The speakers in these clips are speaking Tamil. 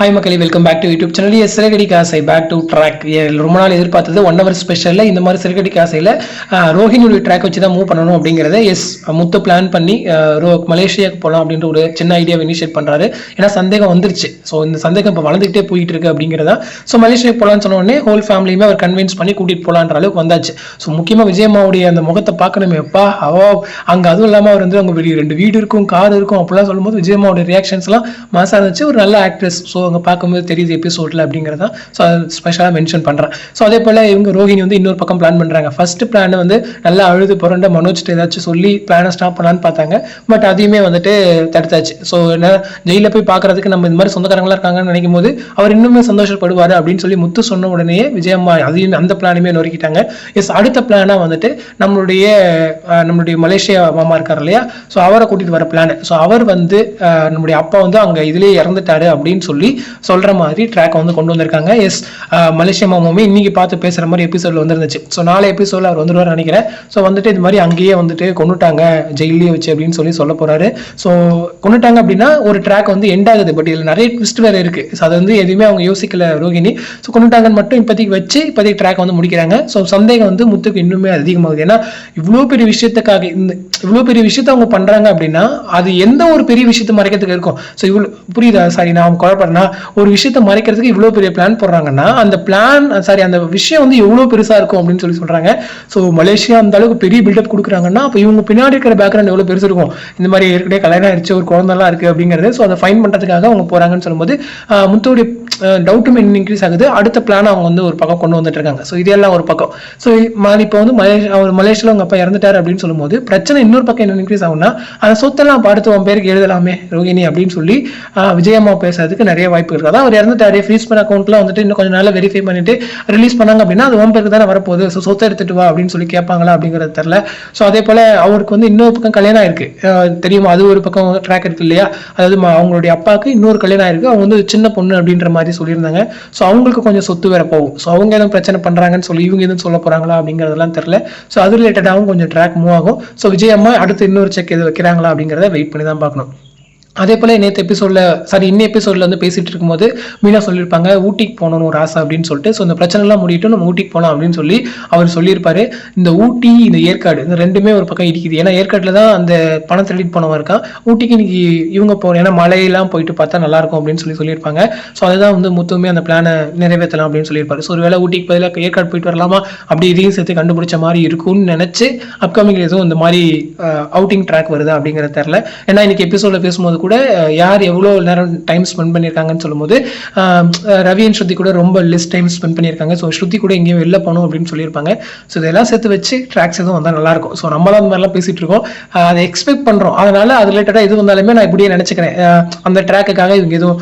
ஹாய் மக்களே welcome back to YouTube channel yes சிறகடி காசை பேக் டு ட்ராக் ரொம்ப நாள் எதிர்பார்த்தது ஒன் ஹவர் ஸ்பெஷலில் இந்த மாதிரி சிறகடி காசையில் ரோஹினியுடைய ட்ராக் வச்சு தான் மூவ் பண்ணணும் அப்படிங்கிறத எஸ் முத்து பிளான் பண்ணி ரோ மலேசியாவுக்கு போகலாம் அப்படின்ற ஒரு சின்ன ஐடியாவை இனிஷியேட் பண்ணுறாரு ஏன்னா சந்தேகம் வந்துருச்சு. ஸோ இந்த சந்தேகம் இப்போ வளர்ந்துக்கிட்டே போயிட்டு இருக்கு அப்படிங்கிறதா. ஸோ மலேசியாவுக்கு போகலான்னு சொன்னோடனே ஹோல் ஃபேமிலியுமே அவர் கன்வின்ஸ் பண்ணி கூட்டிகிட்டு போகலான்ற அளவுக்கு வந்தாச்சு. ஸோ முக்கியமாக விஜயம்மாவுடைய அந்த முகத்தை பார்க்கணுமே எப்பா அவ அங்கே அதுவும் இல்லாமல் அவர் வந்து அவங்க வெளியே ரெண்டு வீடு இருக்கும் கார் இருக்கும் அப்படிலாம் சொல்லும்போது விஜயம்மாவுடைய ரியாக்ஷன்ஸ்லாம் மாசாக இருந்துச்சு. ஒரு நல்ல ஆக்ட்ரஸ் ஸோ அவங்க பார்க்கும்போது தெரியுது எபிசோடில் அப்படிங்கிறதா. ஸோ அதை ஸ்பெஷலாக மென்ஷன் பண்ணுறேன் ஸோ அதே போல் இவங்க ரோஹிணி வந்து இன்னொரு பக்கம் பிளான் பண்ணுறாங்க ஃபர்ஸ்ட் பிளான் வந்து நல்லா அழுது புரண்ட மனோஜ்கிட்ட ஏதாச்சும் சொல்லி பிளானை ஸ்டாப் பண்ணலான்னு பார்த்தாங்க. பட் அதையுமே வந்துட்டு தடுத்தாச்சு. ஸோ என்ன ஜெயிலில் போய் பார்க்கறதுக்கு நம்ம இந்த மாதிரி சொந்தக்காரங்களாக இருக்காங்கன்னு நினைக்கும் போது அவர் இன்னுமே சந்தோஷப்படுவார் அப்படின்னு சொல்லி முத்து சொன்ன உடனே விஜயம்மா அதையும் அந்த பிளானுமே நொறுக்கிட்டாங்க. எஸ் அடுத்த பிளானாக வந்துட்டு நம்மளுடைய நம்மளுடைய மலேசியா மாமா இருக்கார் இல்லையா? ஸோ அவரை கூட்டிகிட்டு வர பிளான் ஸோ அவர் வந்து நம்முடைய அப்பா வந்து அங்கே இதுலேயே இறந்துட்டாரு அப்படின்னு சொல்லி சொல்ற மாதிரி ட்ராக் வந்து கொண்டு வந்திருக்காங்க. எஸ் மலேசியா மாமாவுமே இன்னைக்கு பார்த்து பேசுற மாதிரி எபிசோடில் வந்துருந்துச்சு. ஸோ நாலு எபிசோடில் அவர் வந்துடுவார் நினைக்கிறேன். ஸோ வந்துட்டு இது மாதிரி அங்கேயே வந்துட்டு கொண்டுட்டாங்க. ஜெயிலே வச்சு அப்படின்னு சொல்லி சொல்ல போகிறாரு ஸோ கொண்டுட்டாங்க அப்படின்னா ஒரு ட்ராக் வந்து எண்ட் ஆகுது. பட் இதில் நிறைய ட்விஸ்ட் வேறு இருக்கு. ஸோ அது வந்து எதுவுமே அவங்க யோசிக்கல ரோகிணி ஸோ கொண்டுட்டாங்கன்னு மட்டும் இப்போதைக்கு வச்சு இப்போதைக்கு ட்ராக் வந்து முடிக்கிறாங்க. ஸோ சந்தேகம் வந்து முத்துக்கு இன்னுமே அதிகமாகுது. ஏன்னா இவ்வளோ பெரிய விஷயத்துக்காக இந்த இவ்வளோ பெரிய விஷயத்த அவங்க பண்ணுறாங்க அப்படின்னா அது எந்த ஒரு பெரிய விஷயத்தை மறைக்கிறதுக்கு இருக்கும். ஸோ இவ்வளோ புரியுதா? சாரி நான் குழப்பறேன்னா ஒரு விஷயத்த மறைக்கிறதுக்கு இவ்வளோ பெரிய பிளான் போடுறாங்கன்னா அந்த பிளான் சாரி அந்த விஷயம் வந்து எவ்வளோ பெருசா இருக்கும் அப்படின்னு சொல்லி சொல்றாங்க. ஸோ மலேசியா அந்த அளவுக்கு பெரிய பில்டப் கொடுக்குறாங்கன்னா அப்போ இவங்க பின்னாடி இருக்கிற பேக்ரவுண்ட் எவ்வளோ பெருசு இருக்கும்? இந்த மாதிரி ஏற்கனவே கல்யாணம் ஆயிடுச்சு ஒரு குழந்தைலாம் இருக்கு அப்படிங்கிறது. ஸோ அதை ஃபைன் பண்றதுக்காக அவங்க போறாங்கன்னு சொல்லும்போது முத்தோடைய டவுட்டும் இன்க்ரீஸ் ஆகுது. அடுத்த பிளான் அவங்க வந்து ஒரு பக்கம் கொண்டு வந்துட்டு இருக்காங்க. ஸோ இதெல்லாம் ஒரு பக்கம். ஸோ இப்போ வந்து அவர் மலேசியாவில் அவங்க அப்பா இறந்துட்டாரு அப்படின்னு சொல்லும்போது பிரச்சனை இன்னொரு பக்கம் என்ன இன்க்ரீஸ் ஆகும்னா அந்த சொத்தெல்லாம் பார்த்து உன் பேருக்கு எழுதலாமே ரோஹிணி அப்படின்னு சொல்லி ஆஹ் விஜயம்மா பேசுறதுக்கு நிறைய வாய்ப்பு இருக்கு. அதான் அவர் இறந்துட்டாரு. ஃப்ரீஸ் பண்ண அக்கௌண்ட்ல வந்துட்டு இன்னும் கொஞ்சம் நாள்ல வெரிஃபை பண்ணிட்டு ரிலீஸ் பண்ணாங்க அப்படின்னா அது உன் பேருக்கு தானே வரப்போகுது. ஸோ சொத்தை எடுத்துட்டு வா அப்படின்னு சொல்லி கேட்பாங்களா அப்படிங்கிறது தெரில ஸோ அதே போல அவருக்கு வந்து இன்னொரு பக்கம் கல்யாணம் இருக்கு தெரியுமா? அது ஒரு பக்கம் ட்ராக் இருக்கு இல்லையா? அதாவது அவங்களுடைய அப்பாவுக்கு இன்னொரு கல்யாணம் ஆயிருக்கு. அவங்க வந்து சின்ன பொண்ணு அப்படின்ற மாதிரி சொல்லியிருந்தாங்க. ஸோ அவங்களுக்கு கொஞ்சம் சொத்து வேற போகும். ஸோ அவங்க எதுவும் பிரச்சனை பண்ணுறாங்கன்னு சொல்லி இவங்க எதுவும் சொல்ல போகிறாங்களா அப்படிங்கிறதெல்லாம் தெரில ஸோ அது ரிலேட்டடாகவும் கொஞ்சம் ட்ராக் மூவ் ஆகும். ஸோ விஜய் அம்மா அடுத்து இன்னொரு செக் எது வைக்கிறாங்களா அப்படிங்கிறத வெயிட் பண்ணி தான் பார்க்கணும். அதே போல் நேற்று எபிசோடில் சாரி இன்னும் எபிசோட்ல வந்து பேசிகிட்டு இருக்கும்போது மீனா சொல்லியிருப்பாங்க ஊட்டிக்கு போகணும்னு ஒரு ஆசை அப்படின்னு சொல்லிட்டு. ஸோ இந்த பிரச்சனைலாம் முடிவிட்டு நம்ம ஊட்டிக்கு போகலாம் அப்படின்னு சொல்லி அவர் சொல்லியிருப்பாரு. இந்த ஊட்டி இந்த ஏற்காடு இந்த ரெண்டுமே ஒரு பக்கம் இடிக்குது. ஏன்னா ஏற்காட்டில் தான் அந்த பணம் திருடிட்டு போனவன் இருக்கான். ஊட்டிக்கு இன்னைக்கு இவங்க போகணும் ஏன்னா மலையெல்லாம் போயிட்டு பார்த்தா நல்லா இருக்கும் அப்படின்னு சொல்லி சொல்லியிருப்பாங்க. ஸோ அதுதான் வந்து முத்துமே அந்த பிளானை நிறைவேற்றலாம் அப்படின்னு சொல்லியிருப்பாரு. ஸோ ஒருவேளை ஊட்டிக்கு பதிலாக ஏற்காடு போயிட்டு வரலாமா? அப்படி இதையும் சேர்த்து கண்டுபிடிச்ச மாதிரி இருக்கும்னு நினச்சி அப்கமிங் எதுவும் இந்த மாதிரி அவுட்டிங் ட்ராக் வருதா அப்படிங்கிறது தெரில ஏன்னா இன்னைக்கு எபிசோட்ல பேசும்போது கூட யார் எவ்வளோ நேரம் டைம் ஸ்பெண்ட் பண்ணியிருக்காங்கன்னு சொல்லும்போது ரவி அண்ட் ஸ்ருதி கூட ரொம்ப லெஸ் டைம் ஸ்பெண்ட் பண்ணியிருக்காங்க. ஸோ ஸ்ருதி கூட எங்கேயும் வெளில போகணும் அப்படின்னு சொல்லியிருப்பாங்க. ஸோ இதெல்லாம் சேர்த்து வச்சு ட்ராக்ஸ் எதுவும் வந்தால் நல்லா இருக்கும். ஸோ நம்மளாம் அந்த மாதிரிலாம் பேசிகிட்டு இருக்கோம். அதை எக்ஸ்பெக்ட் பண்ணுறோம் அதனால் அது ரிலேட்டடாக எது வந்தாலுமே நான் இப்படியே நினச்சிக்கிறேன். அந்த ட்ராக்குக்காக இவங்க எதுவும்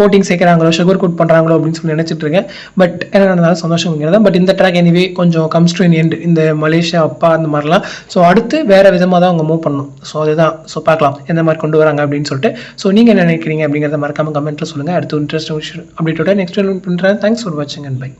கோட்டிங் சேர்க்குறாங்களோ சுகர் கோட் பண்ணுறாங்களோ அப்படின்னு சொல்லி நினச்சிட்டு இருக்கேன். பட் என்ன நடந்தாலும் சந்தோஷங்கிறதா பட் இந்த ட்ராக் எனிவே கொஞ்சம் கம்ஸ் டு எண்ட் இந்த மலேசியா அப்பா அந்த மாதிரிலாம். ஸோ அடுத்து வேறு விதமாக தான் அவங்க மூவ் பண்ணணும். ஸோ அதுதான். ஸோ பார்க்கலாம். எந்த மாதிரி கொண்டு வராங்க அப்படின்னு சொல்லிட்டு. ஸோ நீங்க என்ன நினைக்கிறீங்க அப்படிங்கிறத மறக்காம கமெண்ட்டில் சொல்லுங்க. அடுத்து இன்ட்ரெஸ்ட் அப்டேட்டோட நெக்ஸ்ட் பண்ணுறேன் தேங்க்ஸ் ஃபார் வாட்சிங் அண்ட் பை